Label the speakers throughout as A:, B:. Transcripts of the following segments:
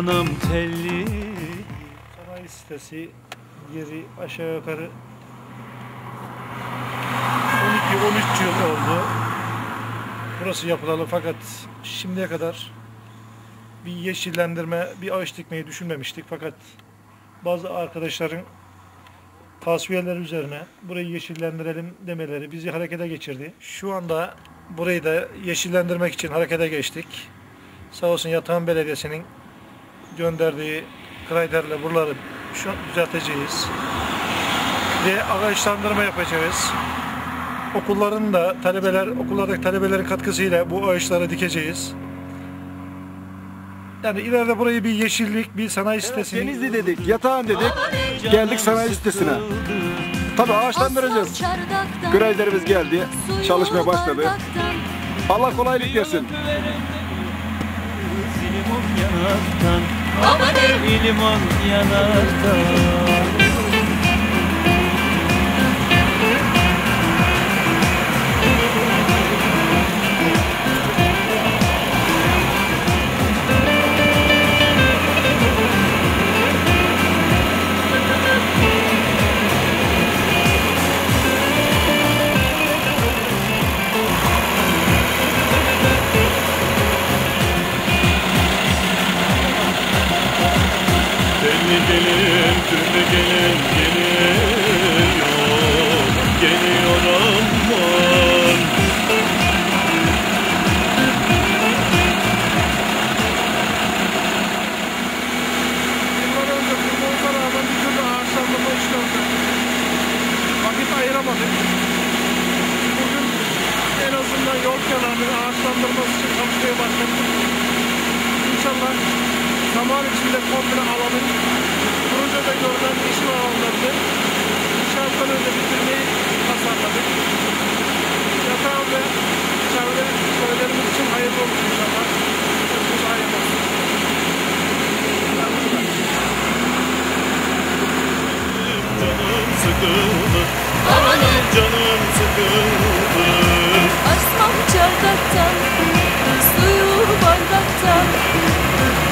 A: anam telli
B: Sanayi sitesi yeri aşağı yukarı 12-13 yıl oldu. Burası yapılalı fakat şimdiye kadar bir yeşillendirme, bir ağaç dikmeyi düşünmemiştik. Fakat bazı arkadaşların tasfiyeler üzerine burayı yeşillendirelim demeleri bizi harekete geçirdi. Şu anda burayı da yeşillendirmek için harekete geçtik. Sağ olsun Yatağan Belediyesi'nin gönderdiği kriterle buraları şu an düzelteceğiz. Ve ağaçlandırma yapacağız. Okulların da talebeler, okullardaki talebelerin katkısıyla bu ağaçları dikeceğiz. Yani ileride burayı bir yeşillik, bir sanayi sitesi.
C: Denizli dedik, yatağın dedik. Geldik sanayi sitesine. Tabii ağaçlandıracağız. Graderimiz geldi. Çalışmaya başladı. Allah kolaylık versin.
A: Limon yanaktan Limon yanaktan gelin, türlü gelin, geliyor Geliyor aman
B: Yıllar önce kurbanlığa rağmen bir türlü oldu. Vakit ayıramadık. Bugün en azından yol kenarının ağaçlandırması için çalışmaya başladık. İnşallah zaman içinde komple
A: Sıkıldı
D: Asmam çardaktan, suyu bardaktan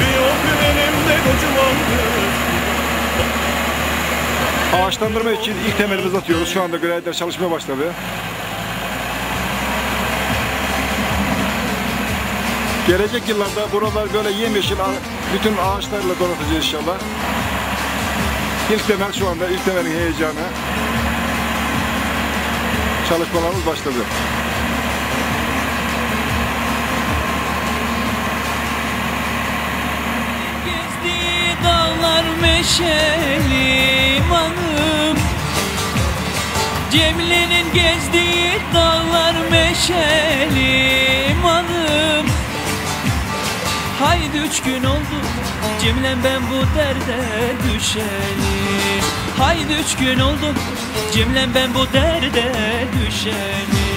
A: Bir o güvenimde kocamandı
C: Ağaçlandırma için ilk temelimizi atıyoruz. Şu anda grader çalışmaya başladı. Gelecek yıllarda buralar böyle yemyeşil bütün ağaçlarla donatacağız inşallah. İlk temel şu anda ilk temelin heyecanı. Çalışmalarımız başladı.
A: Gezdiği dağlar meşeli manım Cemle'nin gezdiği dağlar meşeli manım Haydi üç gün oldu Cemilem ben bu derde düşeli Haydi üç gün oldu Cemilem ben bu derde düşeli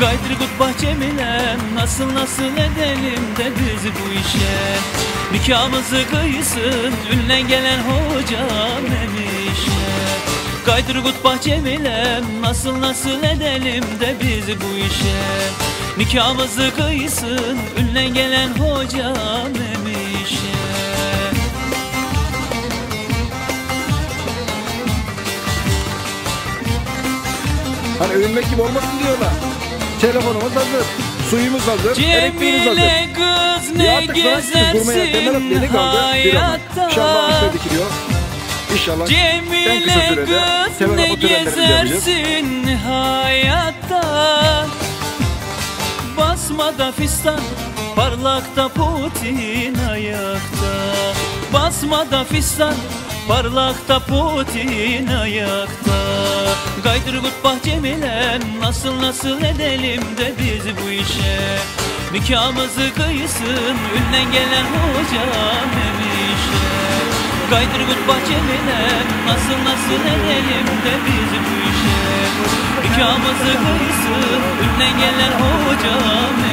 A: Gaydır gut bahçemilem Nasıl nasıl edelim de biz bu işe. Nikahımızı kıysın Ünlen gelen hocam emişe Gaydır gut bahçemilem Nasıl nasıl edelim de biz bu işe. Nikahımızı kıysın Ünlen gelen hocam emişe
C: Hani övünmek gibi olmasın diyorlar. Telefonumuz hazır. Suyumuz hazır. Elektriğimiz hazır.
A: Cemile kız
C: Ya
A: ne
C: artık bıraksınız durmaya. Temel
A: gezersin
C: atlayını kaldı. Bir ama. İnşallah ağaçlar dikiliyor. İnşallah en kısa
A: Cemile
C: sürede temel yapacağız.
A: gezersin hayatta Basmada fistan parlakta Putin ayakta Basmada fistan parlakta Putin ayakta Gaydır gut bahçemilem nasıl nasıl edelim de biz bu işe? Nikahımızı kıysın ünlen gelen hocam emişe Gaydır gut bahçemilem nasıl nasıl edelim de biz bu işe? Nikahımızı kıysın ünlen gelen hocam